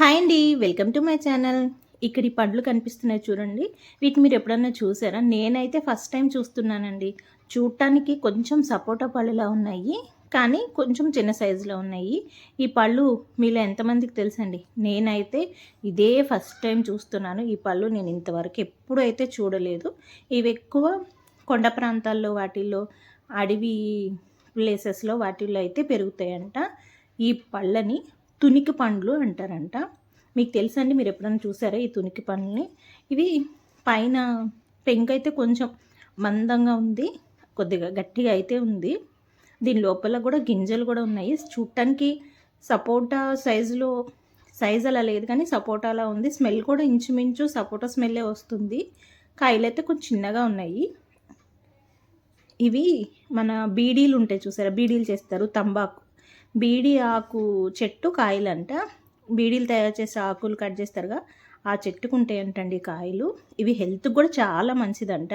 Hi అండి welcome to my channel. ఇక్కడ ఈ పండ్లు కనిపిస్తున్నాయి చూడండి. వీటిని మీరు ఎప్పుడన్నా చూసారా? నేనైతే ఫస్ట్ టైం చూస్తున్నానండి. చూడటానికి కొంచెం సపోటా పళ్ళులా ఉన్నాయి కానీ కొంచెం చిన్న సైజులో ఉన్నాయి. ఈ పళ్ళు మీలో ఎంతమందికి తెలుసండి? నేనైతే ఇదే ఫస్ట్ టైం చూస్తున్నాను. ఈ పళ్ళు నేను ఇంతవరకు ఎప్పుడు అయితే చూడలేదు. ఇవి ఎక్కువ కొండ ప్రాంతాల్లో వాటిల్లో అడవి ప్లేసెస్లో వాటిల్లో అయితే పెరుగుతాయంట. ఈ పళ్ళని తునికి పండ్లు అంటారంట. మీకు తెలుసండి మీరు ఎప్పుడైనా చూసారా ఈ తునికి పండ్లని? ఇవి పైన పెంక్ అయితే కొంచెం మందంగా ఉంది కొద్దిగా గట్టిగా అయితే ఉంది. దీని లోపల కూడా గింజలు కూడా ఉన్నాయి. చూడటానికి సపోటా సైజులో సైజ్ అలా లేదు కానీ సపోటాలా ఉంది. స్మెల్ కూడా ఇంచుమించు సపోటా స్మెల్లే వస్తుంది. కాయలు అయితే కొంచెం చిన్నగా ఉన్నాయి. ఇవి మన బీడీలు ఉంటాయి చూసారా? బీడీలు చేస్తారు తంబాకు. బీడి ఆకు చెట్టు కాయలంట. బీడీలు తయారు చేసే ఆకులు కట్ చేస్తారుగా. ఆ చెట్టుకు ఉంటాయంటండి కాయలు? ఇవి హెల్త్ కూడా చాలా మంచిదంట.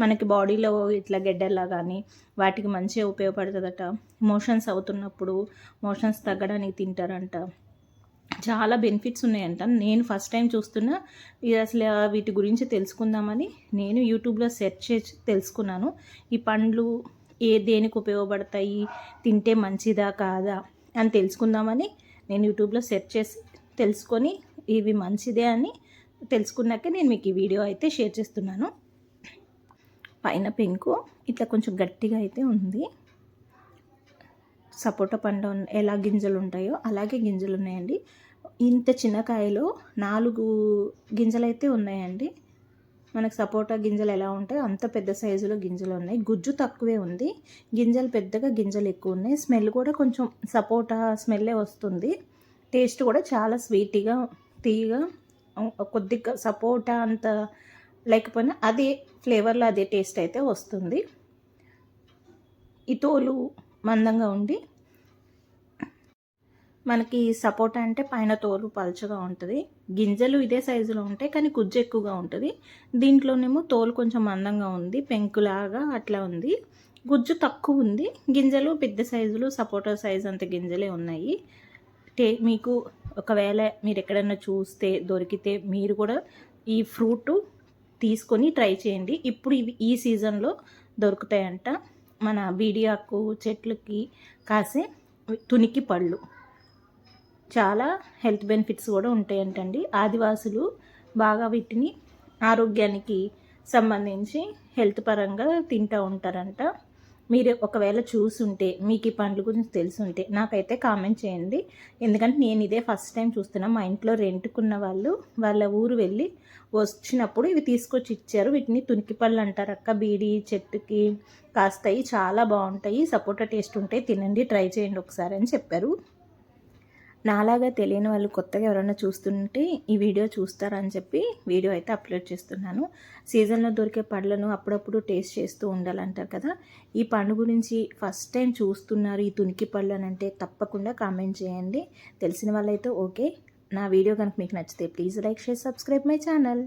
మనకి బాడీలో ఇట్లా గెడ్డల్లా కానీ వాటికి మంచిగా ఉపయోగపడుతుందట. మోషన్స్ అవుతున్నప్పుడు మోషన్స్ తగ్గడానికి తింటారంట. చాలా బెనిఫిట్స్ ఉన్నాయంట. నేను ఫస్ట్ టైం చూస్తున్నా. ఇది అసలు వీటి గురించి తెలుసుకుందామని నేను యూట్యూబ్లో సెర్చ్ చేసి తెలుసుకున్నాను. ఈ పండ్లు ఏ దేనికి ఉపయోగపడతాయి తింటే మంచిదా కాదా అని తెలుసుకుందామని నేను యూట్యూబ్లో సెర్చ్ చేసి తెలుసుకొని ఇవి మంచిదే అని తెలుసుకున్నాక నేను మీకు ఈ వీడియో అయితే షేర్ చేస్తున్నాను. పైన పెంకు ఇట్లా కొంచెం గట్టిగా అయితే ఉంది. సపోటా పండు ఎలా గింజలు ఉంటాయో అలాగే గింజలు ఉన్నాయండి. ఇంత చిన్నకాయలో నాలుగు గింజలు అయితే ఉన్నాయండి. మనకు సపోటా గింజలు ఎలా ఉంటాయో అంత పెద్ద సైజులో గింజలు ఉన్నాయి. గుజ్జు తక్కువే ఉంది. గింజలు పెద్దగా గింజలు ఎక్కువ ఉన్నాయి. స్మెల్ కూడా కొంచెం సపోటా స్మెల్లే వస్తుంది. టేస్ట్ కూడా చాలా స్వీట్గా తీయగా కొద్దిగా సపోటా అంత లేకపోయినా అదే ఫ్లేవర్లో అదే టేస్ట్ అయితే వస్తుంది. ఈ తోలు మందంగా ఉండి మనకి సపోటా అంటే పైన తోలు పలుచగా ఉంటుంది. గింజలు ఇదే సైజులో ఉంటాయి కానీ గుజ్జు ఎక్కువగా ఉంటుంది. దీంట్లోనేమో తోలు కొంచెం మందంగా ఉంది పెంకులాగా అట్లా ఉంది. గుజ్జు తక్కువ ఉంది. గింజలు పెద్ద సైజులు సపోటా సైజు అంత గింజలే ఉన్నాయి. టే మీకు ఒకవేళ మీరు ఎక్కడన్నా చూస్తే దొరికితే మీరు కూడా ఈ ఫ్రూట్ తీసుకొని ట్రై చేయండి. ఇప్పుడు ఇవి ఈ సీజన్లో దొరుకుతాయంట. మన బీడియాకు చెట్లకి కాసే తునికి పళ్ళు. చాలా హెల్త్ బెనిఫిట్స్ కూడా ఉంటాయంటండి. ఆదివాసులు బాగా వీటిని ఆరోగ్యానికి సంబంధించి హెల్త్ పరంగా తింటూ ఉంటారంట. మీరు ఒకవేళ చూసుంటే మీకు ఈ పండ్ల గురించి తెలుసుంటే నాకైతే కామెంట్ చేయండి. ఎందుకంటే నేను ఇదే ఫస్ట్ టైం చూస్తున్నా. మా ఇంట్లో రెంట్కున్న వాళ్ళు వాళ్ళ ఊరు వెళ్ళి వచ్చినప్పుడు ఇవి తీసుకొచ్చి ఇచ్చారు. వీటిని తునికి పళ్ళు అంటారు అక్క బీడి చెట్టుకి కాస్తాయి చాలా బాగుంటాయి. సపోటా టేస్ట్ ఉంటాయి తినండి ట్రై చేయండి ఒకసారి అని చెప్పారు. నాలాగా తెలియని వాళ్ళు కొత్తగా ఎవరైనా చూస్తుంటే ఈ వీడియో చూస్తారని చెప్పి వీడియో అయితే అప్లోడ్ చేస్తున్నాను. సీజన్లో దొరికే పండ్లను అప్పుడప్పుడు టేస్ట్ చేస్తూ ఉండాలంటారు కదా. ఈ పండు గురించి ఫస్ట్ టైం చూస్తున్నారు ఈ తునికి పళ్ళు అని అంటే తప్పకుండా కామెంట్ చేయండి. తెలిసిన వాళ్ళైతే ఓకే. నా వీడియో కనుక మీకు నచ్చితే please like share subscribe my channel.